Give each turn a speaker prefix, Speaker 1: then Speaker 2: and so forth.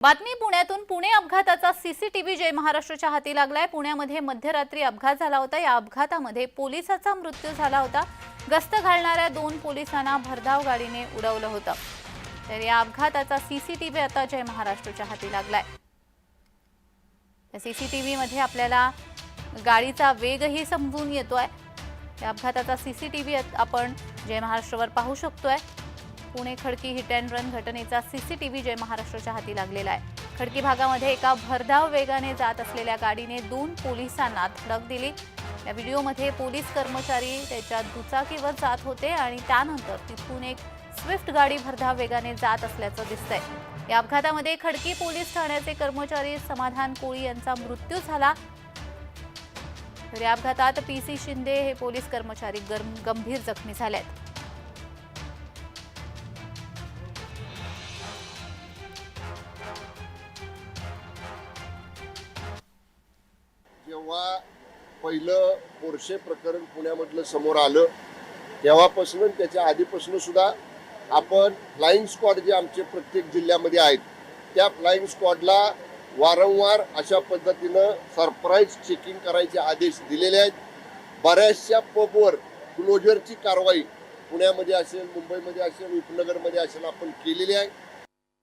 Speaker 1: बातमी पुण्यातून. पुणे अपघाताचा सीसीटीव्ही जय महाराष्ट्राच्या हाती लागलाय. पुण्यामध्ये मध्यरात्री अपघात झाला होता. या अपघातामध्ये पोलिसाचा मृत्यू झाला होता. गस्त घालणाऱ्या दोन पोलिसांना भरधाव गाडीने उडवलं होतं. तर या अपघाताचा सीसीटीव्ही आता जय महाराष्ट्राच्या हाती लागलाय. सीसीटीव्ही मध्ये आपल्याला गाडीचा वेगही समजून येतोय. या अपघाताचा सीसीटीव्ही आपण जय महाराष्ट्रवर पाहू शकतोय. Pune Khadki hit and run घटनेचा सीसीटीव्ही जय महाराष्ट्राच्या हाती लागलेला आहे. खडकी भागामध्ये एका भरधाव वेगाने जात असलेल्या गाडीने दोन पोलिसांना धडक दिली. या व्हिडिओमध्ये पोलीस कर्मचारी त्याच्या दुचाकीवर जात होते आणि त्यानंतर तिथून एक स्विफ्ट गाडी भरधाव वेगाने जात असल्याचं दिसतंय. या अपघातामध्ये खडकी पोलीस ठाण्याचे कर्मचारी समाधान कोळी यांचा मृत्यू झाला. तर या अपघातात पी सी शिंदे हे पोलीस कर्मचारी गरम- गंभीर जखमी झाले आहेत
Speaker 2: जेव्हा पहिलं पोरशे प्रकरण पुण्यामधलं समोर आलं तेव्हापासून त्याच्या आधीपासून सुद्धा आपण फ्लाईंग स्क्वॉड जे आमचे प्रत्येक जिल्ह्यामध्ये आहेत त्या फ्लाईंग स्क्वॉडला वारंवार अशा पद्धतीनं सरप्राईज चेकिंग करायचे आदेश दिलेले आहेत. बऱ्याचशा पबवर क्लोजरची कारवाई पुण्यामध्ये असेल मुंबईमध्ये असेल उपनगरमध्ये असेल आपण केलेली आहे.